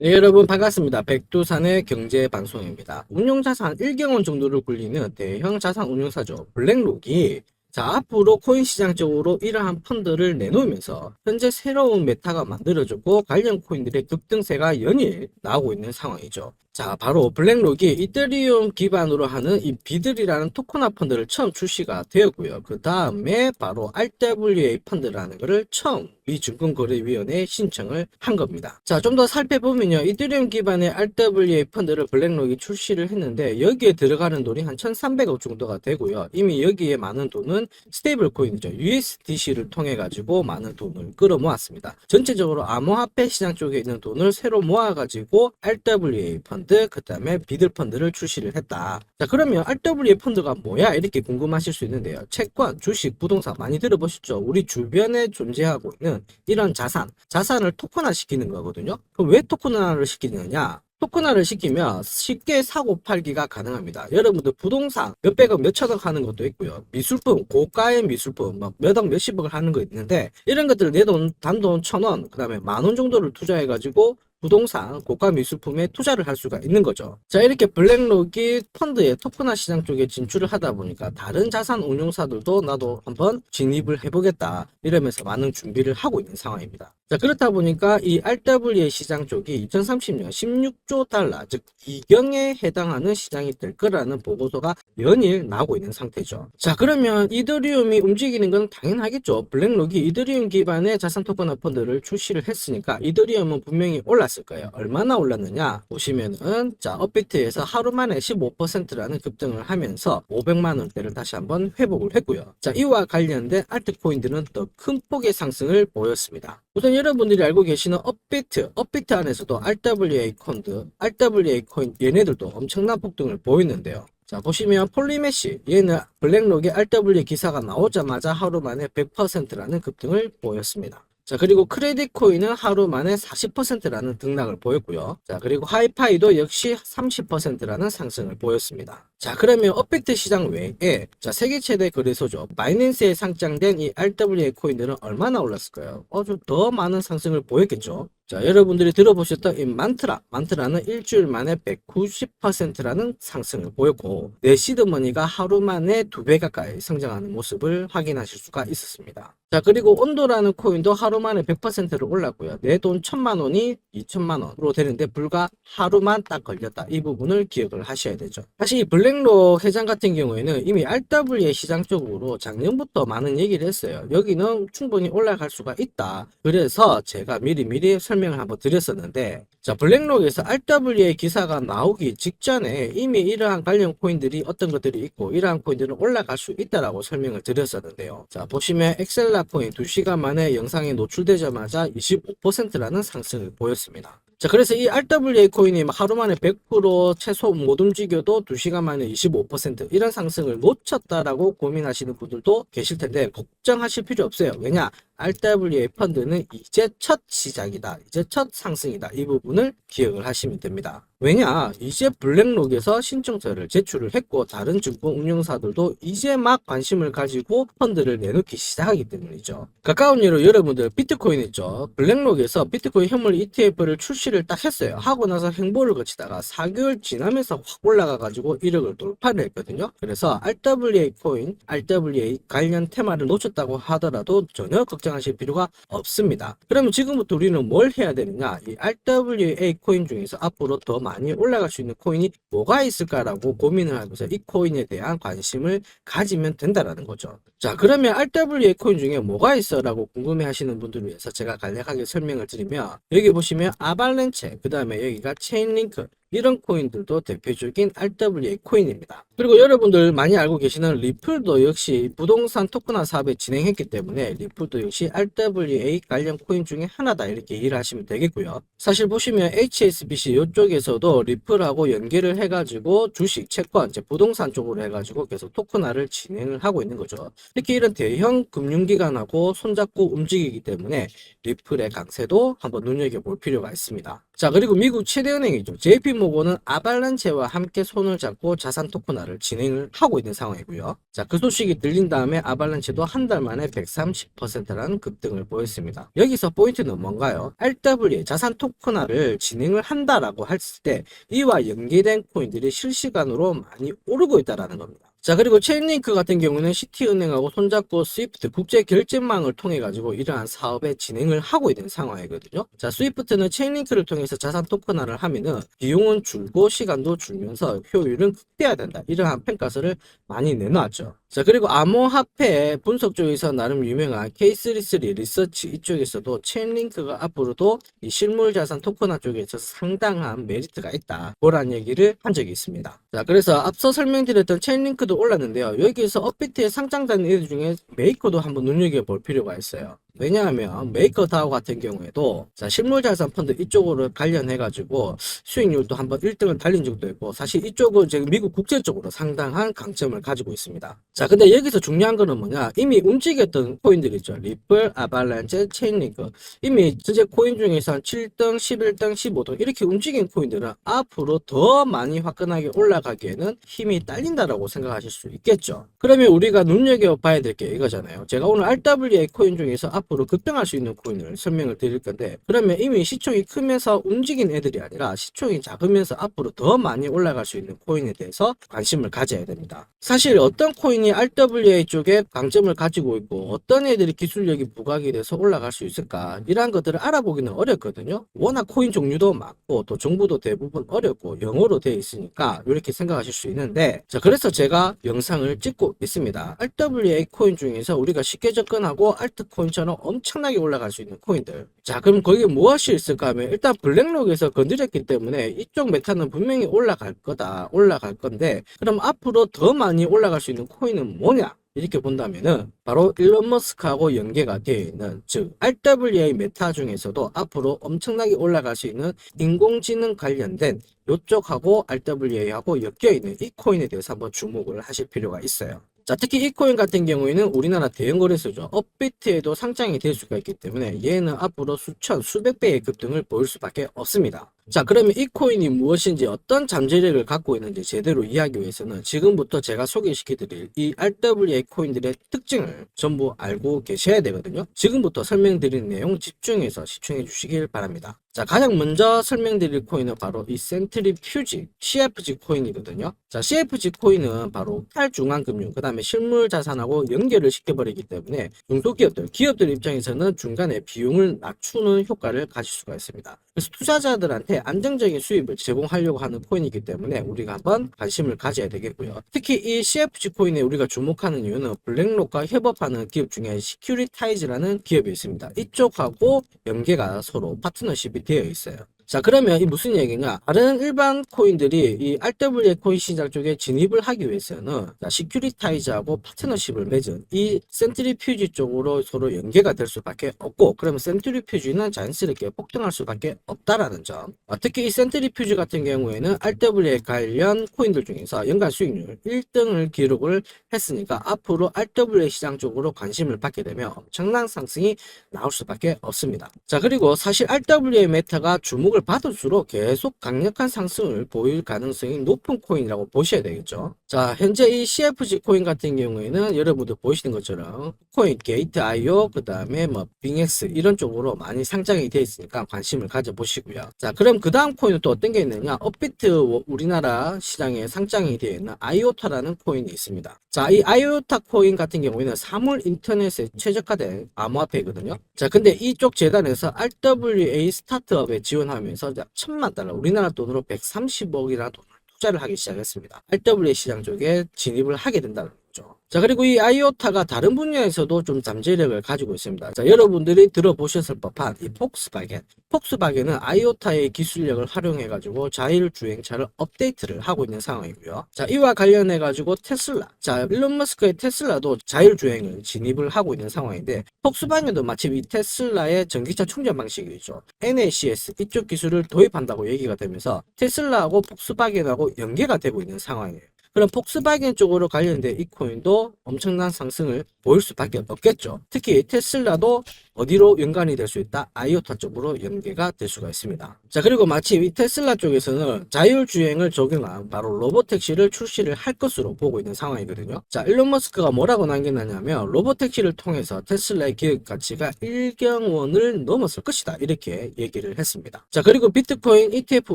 네, 여러분 반갑습니다. 백두산의 경제 방송입니다. 운용자산 1경원 정도를 굴리는 대형 자산 운용사죠. 블랙록이 자, 앞으로 코인 시장 쪽으로 이러한 펀드를 내놓으면서 현재 새로운 메타가 만들어졌고 관련 코인들의 급등세가 연일 나오고 있는 상황이죠. 자, 바로 블랙록이 이더리움 기반으로 하는 이 비들이라는 토큰화 펀드를 처음 출시가 되었고요. 그 다음에 바로 RWA 펀드라는 것을 처음 미증권거래위원회에 신청을 한 겁니다. 자, 좀 더 살펴보면요. 이더리움 기반의 RWA 펀드를 블랙록이 출시를 했는데 여기에 들어가는 돈이 한 1,300억 정도가 되고요. 이미 여기에 많은 돈은 스테이블 코인이죠. USDC를 통해 가지고 많은 돈을 끌어모았습니다. 전체적으로 암호화폐 시장 쪽에 있는 돈을 새로 모아 가지고 RWA 펀드, 그 다음에 비들 펀드를 출시를 했다. 자, 그러면 RWA 펀드가 뭐야? 이렇게 궁금하실 수 있는데요. 채권, 주식, 부동산 많이 들어보셨죠? 우리 주변에 존재하고 있는 이런 자산, 자산을 토큰화 시키는 거거든요. 그럼 왜 토큰화를 시키느냐? 토큰화를 시키면 쉽게 사고 팔기가 가능합니다. 여러분들 부동산 몇백억 몇천억 하는 것도 있고요. 미술품 고가의 미술품 막 몇억 몇십억을 하는 거 있는데 이런 것들을 내 돈 단돈 천 원, 그 다음에 만 원 정도를 투자해 가지고 부동산 고가 미술품에 투자를 할 수가 있는 거죠. 자, 이렇게 블랙록이 펀드의 토큰화 시장 쪽에 진출을 하다 보니까 다른 자산 운용사들도 나도 한번 진입을 해보겠다 이러면서 많은 준비를 하고 있는 상황입니다. 자, 그렇다 보니까 이 RWA 시장 쪽이 2030년 16조 달러, 즉 2경에 해당하는 시장이 될 거라는 보고서가 연일 나오고 있는 상태죠. 자, 그러면 이더리움이 움직이는 건 당연하겠죠. 블랙록이 이더리움 기반의 자산 토큰화 펀드를 출시를 했으니까 이더리움은 분명히 올랐을 거예요. 얼마나 올랐느냐 보시면은 자, 업비트에서 하루 만에 15%라는 급등을 하면서 500만 원대를 다시 한번 회복을 했고요. 자, 이와 관련된 알트코인들은 더 큰 폭의 상승을 보였습니다. 우선 여러분들이 알고 계시는 업비트, 업비트 안에서도 RWA 펀드, RWA 코인 얘네들도 엄청난 폭등을 보이는데요. 자, 보시면 폴리메시, 얘는 블랙록의 RWA 기사가 나오자마자 하루 만에 100%라는 급등을 보였습니다. 자, 그리고 크레딧 코인은 하루 만에 40%라는 등락을 보였고요. 자, 그리고 하이파이도 역시 30%라는 상승을 보였습니다. 자, 그러면 업팩트 시장 외에 자, 세계 최대 거래소죠. 바이낸스에 상장된 이 RWA 코인들은 얼마나 올랐을까요? 어, 좀 더 많은 상승을 보였겠죠. 자, 여러분들이 들어보셨던 이 만트라, 만트라는 일주일 만에 190%라는 상승을 보였고, 내시드머니가 하루 만에 두 배 가까이 성장하는 모습을 확인하실 수가 있었습니다. 자, 그리고 온도라는 코인도 하루 만에 100%를 올랐고요. 내 돈 천만 원이 2천만 원으로 되는데 불과 하루만 딱 걸렸다. 이 부분을 기억을 하셔야 되죠. 사실 이 블랙 록 회장 같은 경우에는 이미 RWA 시장 쪽으로 작년부터 많은 얘기를 했어요. 여기는 충분히 올라갈 수가 있다. 그래서 제가 미리미리 설명을 한번 드렸었는데, 자, 블랙록에서 RWA 기사가 나오기 직전에 이미 이러한 관련 코인들이 어떤 것들이 있고, 이러한 코인들은 올라갈 수 있다라고 설명을 드렸었는데요. 자, 보시면 엑셀라 코인 2시간 만에 영상에 노출되자마자 25%라는 상승을 보였습니다. 자, 그래서 이 RWA 코인이 막 하루 만에 100% 최소 못 움직여도 2시간 만에 25% 이런 상승을 놓쳤다라고 고민하시는 분들도 계실 텐데 걱정하실 필요 없어요. 왜냐? RWA 펀드는 이제 첫 시작이다. 이제 첫 상승이다. 이 부분을 기억을 하시면 됩니다. 왜냐? 이제 블랙록에서 신청서를 제출을 했고 다른 증권 운용사들도 이제 막 관심을 가지고 펀드를 내놓기 시작하기 때문이죠. 가까운 예로 여러분들 비트코인 있죠. 블랙록에서 비트코인 현물 ETF를 출시를 딱 했어요. 하고 나서 행보를 거치다가 4개월 지나면서 확 올라가 가지고 1억을 돌파를 했거든요. 그래서 RWA 코인, RWA 관련 테마를 놓쳤다고 하더라도 전혀 걱정하실 필요가 없습니다. 그러면 지금부터 우리는 뭘 해야 되느냐? 이 RWA 코인 중에서 앞으로 더 많이 올라갈 수 있는 코인이 뭐가 있을까라고 고민을 하면서 이 코인에 대한 관심을 가지면 된다라는 거죠. 자, 그러면 RWA 코인 중에 뭐가 있어? 라고 궁금해 하시는 분들을 위해서 제가 간략하게 설명을 드리면 여기 보시면 아발렌체, 그 다음에 여기가 체인링크, 이런 코인들도 대표적인 RWA 코인입니다. 그리고 여러분들 많이 알고 계시는 리플도 역시 부동산 토큰화 사업을 진행했기 때문에 리플도 역시 RWA 관련 코인 중에 하나다 이렇게 이해를 하시면 되겠고요. 사실 보시면 HSBC 이쪽에서도 리플하고 연계를 해가지고 주식, 채권, 이제 부동산 쪽으로 해가지고 계속 토큰화를 진행을 하고 있는 거죠. 특히 이런 대형 금융기관하고 손잡고 움직이기 때문에 리플의 강세도 한번 눈여겨볼 필요가 있습니다. 자, 그리고 미국 최대 은행이죠. JP 이모고는 아발란체와 함께 손을 잡고 자산 토큰화를 진행을 하고 있는 상황이고요. 자, 그 소식이 들린 다음에 아발란체도 한 달 만에 130%라는 급등을 보였습니다. 여기서 포인트는 뭔가요? RWA 자산 토큰화를 진행을 한다라고 했을 때 이와 연계된 코인들이 실시간으로 많이 오르고 있다라는 겁니다. 자 그리고 체인링크 같은 경우는 시티은행하고 손잡고 스위프트 국제 결제망을 통해 가지고 이러한 사업의 진행을 하고 있는 상황이거든요. 자 스위프트는 체인링크를 통해서 자산 토큰화를 하면은 비용은 줄고 시간도 줄면서 효율은 극대화된다. 이러한 평가서를 많이 내놓았죠. 자 그리고 암호화폐 분석 쪽에서 나름 유명한 K33 리서치 이쪽에서도 체인링크가 앞으로도 이 실물 자산 토큰화 쪽에서 상당한 메리트가 있다. 그런 얘기를 한 적이 있습니다. 자 그래서 앞서 설명드렸던 체인링크 도 올랐는데요. 여기에서 업비트에 상장된 애들 중에 메이커도 한번 눈여겨볼 필요가 있어요. 왜냐하면 메이커다오 같은 경우에도 자 실물 자산 펀드 이쪽으로 관련해 가지고 수익률도 한번 1등을 달린 적도 있고 사실 이쪽은 지금 미국 국제 적으로 상당한 강점을 가지고 있습니다. 자 근데 여기서 중요한 거는 뭐냐 이미 움직였던 코인들 있죠 리플, 아발란체, 체인링크 이미 전체 코인 중에서 한 7등, 11등, 15등 이렇게 움직인 코인들은 앞으로 더 많이 화끈하게 올라가기에는 힘이 딸린다라고 생각하실 수 있겠죠. 그러면 우리가 눈여겨봐야 될 게 이거잖아요. 제가 오늘 RWA 코인 중에서 앞 으로 급등할 수 있는 코인을 설명을 드릴 건데 그러면 이미 시총이 크면서 움직인 애들이 아니라 시총이 작으면서 앞으로 더 많이 올라갈 수 있는 코인에 대해서 관심을 가져야 됩니다. 사실 어떤 코인이 RWA 쪽에 강점을 가지고 있고 어떤 애들이 기술력이 부각이 돼서 올라갈 수 있을까 이러한 것들을 알아보기는 어렵거든요. 워낙 코인 종류도 많고 또 정보도 대부분 어렵고 영어로 되어 있으니까 이렇게 생각하실 수 있는데 자 그래서 제가 영상을 찍고 있습니다. RWA 코인 중에서 우리가 쉽게 접근하고 알트코인처럼 엄청나게 올라갈 수 있는 코인들. 자 그럼 거기에 무엇이 있을까 하면 일단 블랙록에서 건드렸기 때문에 이쪽 메타는 분명히 올라갈 거다. 올라갈 건데 그럼 앞으로 더 많이 올라갈 수 있는 코인은 뭐냐? 이렇게 본다면은 바로 일론 머스크하고 연계가 되어 있는 즉 RWA 메타 중에서도 앞으로 엄청나게 올라갈 수 있는 인공지능 관련된 요쪽하고 RWA하고 엮여 있는 이 코인에 대해서 한번 주목을 하실 필요가 있어요. 자, 특히 이 코인 같은 경우에는 우리나라 대형 거래소죠. 업비트에도 상장이 될 수가 있기 때문에 얘는 앞으로 수천, 수백 배의 급등을 보일 수밖에 없습니다. 자, 그러면 이 코인이 무엇인지 어떤 잠재력을 갖고 있는지 제대로 이해하기 위해서는 지금부터 제가 소개시켜 드릴 이 RWA 코인들의 특징을 전부 알고 계셔야 되거든요. 지금부터 설명드린 내용 집중해서 시청해 주시길 바랍니다. 자, 가장 먼저 설명드릴 코인은 바로 이 센트리퓨지 CFG 코인이거든요. 자, CFG 코인은 바로 탈중앙금융, 그 다음에 실물 자산하고 연결을 시켜버리기 때문에 중소기업들, 기업들 입장에서는 중간에 비용을 낮추는 효과를 가질 수가 있습니다. 그래서 투자자들한테 안정적인 수입을 제공하려고 하는 코인이기 때문에 우리가 한번 관심을 가져야 되겠고요. 특히 이 CFG 코인에 우리가 주목하는 이유는 블랙록과 협업하는 기업 중에 시큐리타이즈라는 기업이 있습니다. 이쪽하고 연계가 서로 파트너십이 되어 있어요. 자 그러면 이 무슨 얘기냐? 다른 일반 코인들이 이 RWA 코인 시장 쪽에 진입을 하기 위해서는 자, 시큐리타이즈하고 파트너십을 맺은 이 센트리퓨지 쪽으로 서로 연계가 될 수밖에 없고 그러면 센트리퓨지는 자연스럽게 폭등할 수밖에 없다라는 점. 아, 특히 이 센트리퓨지 같은 경우에는 RWA 관련 코인들 중에서 연간 수익률 1등을 기록을 했으니까 앞으로 RWA 시장 쪽으로 관심을 받게 되면 엄청난 상승이 나올 수밖에 없습니다. 자 그리고 사실 RWA 메타가 주목을 받을수록 계속 강력한 상승을 보일 가능성이 높은 코인이라고 보셔야 되겠죠. 자, 현재 이 CFG 코인 같은 경우에는 여러분들 보시는 것처럼 코인 게이트 IO, 그 다음에 뭐 빙엑스 이런 쪽으로 많이 상장이 되어 있으니까 관심을 가져보시고요. 자, 그럼 그 다음 코인은 또 어떤 게 있느냐? 업비트 우리나라 시장에 상장이 되어 있는 아이오타라는 코인이 있습니다. 자, 이 아이오타 코인 같은 경우에는 사물 인터넷에 최적화된 암호화폐거든요. 자, 근데 이쪽 재단에서 RWA 스타트업에 지원하면 서약 천만 달러, 우리나라 돈으로 130억이라는 돈을 투자를 하기 시작했습니다. RWA 시장 쪽에 진입을 하게 된다는 거죠. 자, 그리고 이 아이오타가 다른 분야에서도 좀 잠재력을 가지고 있습니다. 자, 여러분들이 들어보셨을 법한 이 폭스바겐. 폭스바겐은 아이오타의 기술력을 활용해 가지고 자율주행차를 업데이트를 하고 있는 상황이고요. 자, 이와 관련해 가지고 테슬라. 자, 일론 머스크의 테슬라도 자율주행을 진입을 하고 있는 상황인데, 폭스바겐도 마침 이 테슬라의 전기차 충전 방식이죠. NACS 이쪽 기술을 도입한다고 얘기가 되면서 테슬라하고 폭스바겐하고 연계가 되고 있는 상황이에요. 그럼 폭스바겐 쪽으로 관련된 이 코인도 엄청난 상승을 보일 수밖에 없겠죠. 특히 테슬라도 어디로 연관이 될 수 있다? 아이오타 쪽으로 연계가 될 수가 있습니다. 자, 그리고 마침 이 테슬라 쪽에서는 자율주행을 적용한 바로 로보택시를 출시를 할 것으로 보고 있는 상황이거든요. 자, 일론 머스크가 뭐라고 남겨놨냐면 로보택시를 통해서 테슬라의 기업 가치가 1경 원을 넘었을 것이다. 이렇게 얘기를 했습니다. 자, 그리고 비트코인 ETF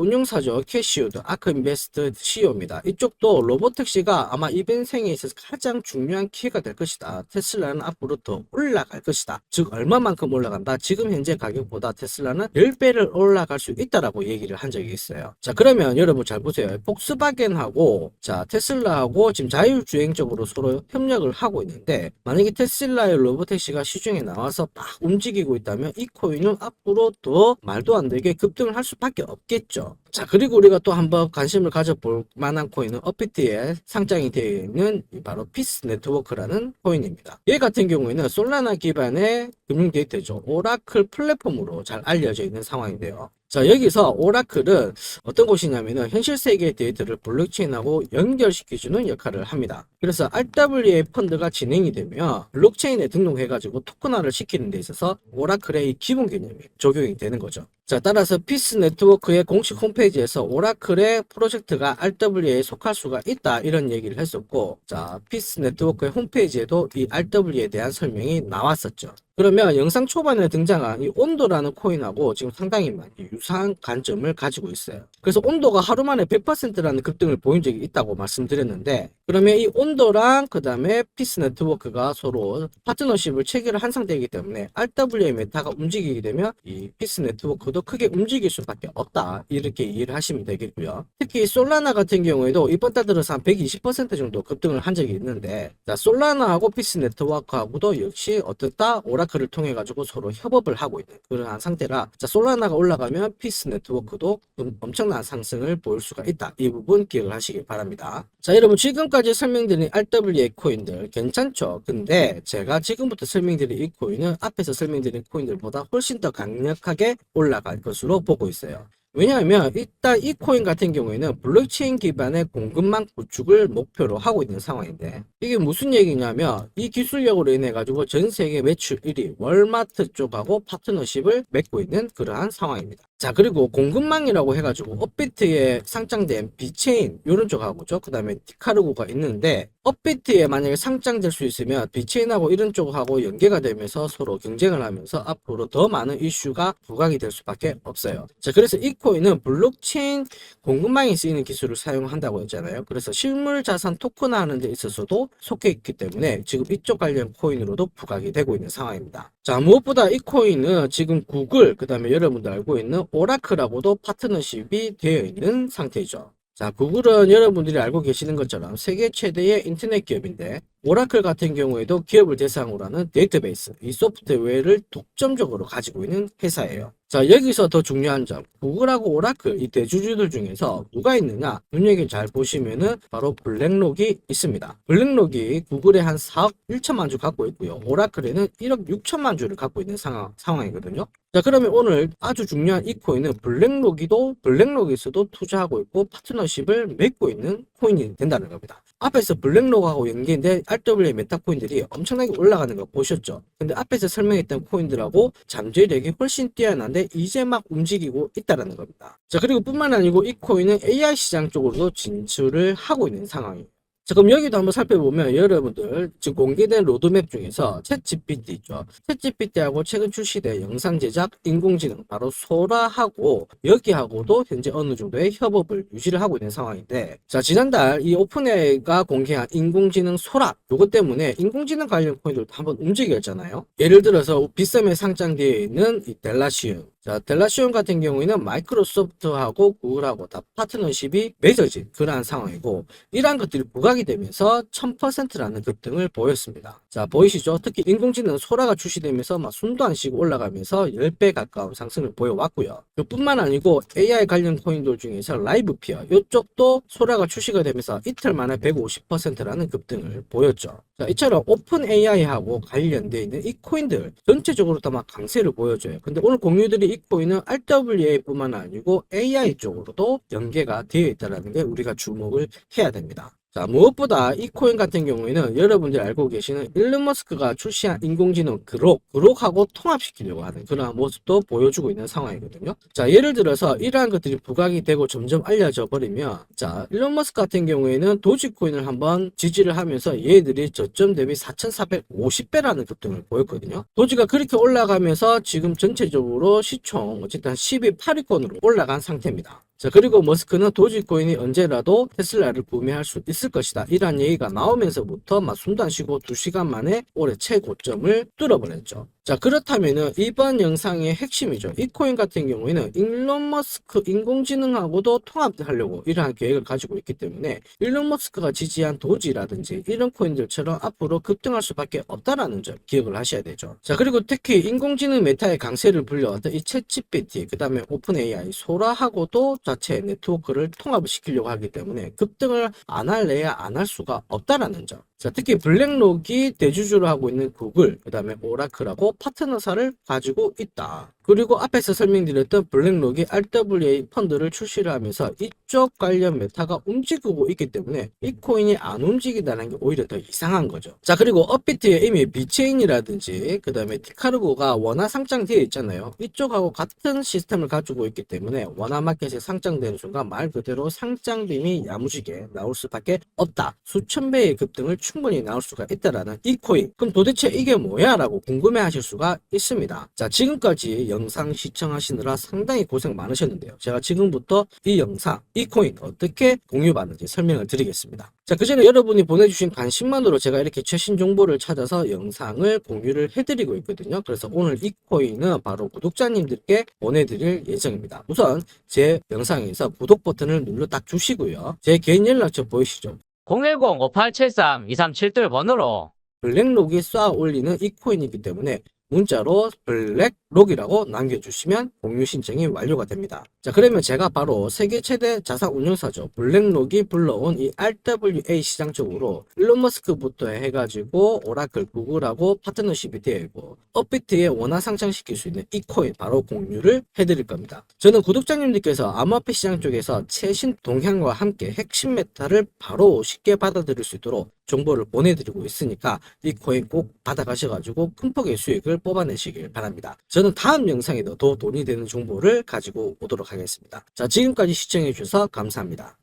운용사죠. 캐시우드, 아크인베스트 CEO입니다. 이쪽도 로보 택시가 아마 이번 생에 있어서 가장 중요한 기회가 될 것이다. 테슬라는 앞으로 더 올라갈 것이다. 즉, 얼마만큼 올라간다? 지금 현재 가격보다 테슬라는 10배를 올라갈 수 있다라고 얘기를 한 적이 있어요. 자, 그러면 여러분 잘 보세요. 폭스바겐하고 자, 테슬라하고 지금 자율주행적으로 서로 협력을 하고 있는데 만약에 테슬라의 로보택시가 시중에 나와서 막 움직이고 있다면 이 코인은 앞으로 더 말도 안 되게 급등을 할 수밖에 없겠죠. 자, 그리고 우리가 또 한번 관심을 가져볼 만한 코인은 업비트에 상장이 되어 있는 이 바로 피스 네트워크라는 코인입니다. 얘 같은 경우에는 솔라나 기반의 금융 데이터죠. 오라클 플랫폼으로 잘 알려져 있는 상황인데요. 자, 여기서 오라클은 어떤 곳이냐면은 현실 세계의 데이터를 블록체인하고 연결시켜주는 역할을 합니다. 그래서 RWA 펀드가 진행이 되면 블록체인에 등록해가지고 토큰화를 시키는 데 있어서 오라클의 이 기본 개념이 적용이 되는 거죠. 자, 따라서 피스 네트워크의 공식 홈페이지에서 오라클의 프로젝트가 RWA에 속할 수가 있다 이런 얘기를 했었고, 자, 피스 네트워크의 홈페이지에도 이 RWA에 대한 설명이 나왔었죠. 그러면 영상 초반에 등장한 이 온도라는 코인하고 지금 상당히 많이 유사한 관점을 가지고 있어요. 그래서 온도가 하루 만에 100%라는 급등을 보인 적이 있다고 말씀드렸는데, 그러면 이 온도랑 그 다음에 피스 네트워크가 서로 파트너십을 체결을 한 상태이기 때문에 RWA 메타가 움직이게 되면 이 피스 네트워크도 크게 움직일 수밖에 없다. 이렇게 이해를 하시면 되겠고요. 특히 솔라나 같은 경우에도 이번 달 들어서 한 120% 정도 급등을 한 적이 있는데, 자, 솔라나하고 피스 네트워크하고도 역시 어떻다? 오라클을 통해 가지고 서로 협업을 하고 있는 그러한 상태라, 자, 솔라나가 올라가면 피스 네트워크도 좀 엄청난 상승을 보일 수가 있다. 이 부분 기억을 하시기 바랍니다. 자, 여러분 지금 까지 설명드린 RWA 코인들 괜찮죠? 근데 제가 지금부터 설명드린 이 코인은 앞에서 설명드린 코인들보다 훨씬 더 강력하게 올라갈 것으로 보고 있어요. 왜냐하면 일단 이 코인 같은 경우에는 블록체인 기반의 공급망 구축을 목표로 하고 있는 상황인데 이게 무슨 얘기냐면 이 기술력으로 인해 가지고 전 세계 매출 1위 월마트 쪽하고 파트너십을 맺고 있는 그러한 상황입니다. 자 그리고 공급망이라고 해가지고 업비트에 상장된 비체인 이런 쪽하고 죠. 그 다음에 디카르고가 있는데 업비트에 만약에 상장될 수 있으면 비체인하고 이런 쪽하고 연계가 되면서 서로 경쟁을 하면서 앞으로 더 많은 이슈가 부각이 될 수밖에 없어요. 자 그래서 이 코인은 블록체인 공급망에 쓰이는 기술을 사용한다고 했잖아요. 그래서 실물 자산 토큰화 하는 데 있어서도 속해 있기 때문에 지금 이쪽 관련 코인으로도 부각이 되고 있는 상황입니다. 자 무엇보다 이 코인은 지금 구글 그 다음에 여러분들 알고 있는 오라클하고도 파트너십이 되어 있는 상태죠. 자, 구글은 여러분들이 알고 계시는 것처럼 세계 최대의 인터넷 기업인데 오라클 같은 경우에도 기업을 대상으로 하는 데이터베이스, 이 소프트웨어를 독점적으로 가지고 있는 회사예요. 자, 여기서 더 중요한 점, 구글하고 오라클 이 대주주들 중에서 누가 있느냐? 눈여겨 잘 보시면은 바로 블랙록이 있습니다. 블랙록이 구글에 한 4억 1천만 주 갖고 있고요. 오라클에는 1억 6천만 주를 갖고 있는 상황, 상황이거든요. 자, 그러면 오늘 아주 중요한 이 코인은 블랙록이도 블랙록에서도 투자하고 있고 파트너십을 맺고 있는 코인이 된다는 겁니다. 앞에서 블랙록하고 연계된 RWA 메타 코인들이 엄청나게 올라가는 거 보셨죠? 근데 앞에서 설명했던 코인들하고 잠재력이 훨씬 뛰어난데 이제 막 움직이고 있다는 겁니다. 자, 그리고 뿐만 아니고 이 코인은 AI 시장 쪽으로도 진출을 하고 있는 상황이에요. 자, 그럼 여기도 한번 살펴보면 여러분들 지금 공개된 로드맵 중에서 챗GPT 있죠. 챗GPT하고 최근 출시된 영상 제작 인공지능 바로 소라하고 여기하고도 현재 어느 정도의 협업을 유지를 하고 있는 상황인데 자, 지난달 이 오픈AI가 공개한 인공지능 소라 요것 때문에 인공지능 관련 코인들도 한번 움직였잖아요. 예를 들어서 비썸에 상장되어 있는 이 델라시움 자, 델라시온 같은 경우에는 마이크로소프트하고 구글하고 다 파트너십이 맺어진 그러한 상황이고 이러한 것들이 부각이 되면서 1000%라는 급등을 보였습니다. 자, 보이시죠? 특히 인공지능 소라가 출시되면서 막 숨도 안 쉬고 올라가면서 10배 가까운 상승을 보여왔고요. 그뿐만 아니고 AI 관련 코인들 중에서 라이브피어 이쪽도 소라가 출시가 되면서 이틀 만에 150%라는 급등을 보였죠. 자, 이처럼 오픈 AI하고 관련되어 있는 이 코인들 전체적으로 다 막 강세를 보여줘요. 근데 오늘 공유들이 이 코인은 RWA뿐만 아니고 AI 쪽으로도 연계가 되어 있다는 게 우리가 주목을 해야 됩니다. 자, 무엇보다 이 코인 같은 경우에는 여러분들이 알고 계시는 일론 머스크가 출시한 인공지능 그록, 그록하고 통합시키려고 하는 그런 모습도 보여주고 있는 상황이거든요. 자, 예를 들어서 이러한 것들이 부각이 되고 점점 알려져 버리면, 자, 일론 머스크 같은 경우에는 도지코인을 한번 지지를 하면서 얘들이 저점 대비 4,450배라는 급등을 보였거든요. 도지가 그렇게 올라가면서 지금 전체적으로 시총 어쨌든 10위 8위권으로 올라간 상태입니다. 자, 그리고 머스크는 도지코인이 언제라도 테슬라를 구매할 수 있을 것이다. 이런 얘기가 나오면서부터 막 숨도 안 쉬고 2시간 만에 올해 최고점을 뚫어버렸죠. 자, 그렇다면은 이번 영상의 핵심이죠. 이 코인 같은 경우에는 일론 머스크 인공지능하고도 통합하려고 이러한 계획을 가지고 있기 때문에 일론 머스크가 지지한 도지라든지 이런 코인들처럼 앞으로 급등할 수밖에 없다라는 점 기억을 하셔야 되죠. 자, 그리고 특히 인공지능 메타의 강세를 불려왔던 이 챗GPT, 그 다음에 오픈 AI, 소라하고도 자체 네트워크를 통합을 시키려고 하기 때문에 급등을 안 할래야 안 할 수가 없다라는 점. 자, 특히 블랙록이 대주주로 하고 있는 구글, 그 다음에 오라클하고 파트너사를 가지고 있다. 그리고 앞에서 설명드렸던 블랙록이 RWA 펀드를 출시를 하면서 이쪽 관련 메타가 움직이고 있기 때문에 이 코인이 안 움직인다는 게 오히려 더 이상한 거죠. 자, 그리고 업비트에 이미 비체인이라든지 그 다음에 티카르고가 원화 상장 되어 있잖아요. 이쪽하고 같은 시스템을 가지고 있기 때문에 원화 마켓에 상장되는 순간 말 그대로 상장빔이 야무지게 나올 수밖에 없다. 수천 배의 급등을 충분히 나올 수가 있다라는 이 코인. 그럼 도대체 이게 뭐야? 라고 궁금해 하실 수가 있습니다. 자, 지금까지 영상 시청하시느라 상당히 고생 많으셨는데요. 제가 지금부터 이 영상, 이 코인 어떻게 공유받는지 설명을 드리겠습니다. 자, 그 전에 여러분이 보내주신 관심만으로 제가 이렇게 최신 정보를 찾아서 영상을 공유를 해드리고 있거든요. 그래서 오늘 이 코인은 바로 구독자님들께 보내드릴 예정입니다. 우선 제 영상에서 구독 버튼을 눌러 딱 주시고요. 제 개인 연락처 보이시죠? 010-5873-2372번으로 블랙록이 쌓아 올리는 이 코인이기 때문에 문자로 블랙 록이라고 남겨주시면 공유 신청이 완료가 됩니다. 자 그러면 제가 바로 세계 최대 자산 운용사죠. 블랙록이 불러온 이 RWA 시장 쪽으로 일론 머스크부터 해가지고 오라클 구글하고 파트너십이 되어 있고 업비트에 원화 상장시킬 수 있는 이 코인 바로 공유를 해드릴 겁니다. 저는 구독자님들께서 암호화폐 시장 쪽에서 최신 동향과 함께 핵심 메타를 바로 쉽게 받아들일 수 있도록 정보를 보내드리고 있으니까 이 코인 꼭 받아가셔가지고 큰 폭의 수익을 뽑아내시길 바랍니다. 저는 다음 영상에도 더 돈이 되는 정보를 가지고 오도록 하겠습니다. 자, 지금까지 시청해주셔서 감사합니다.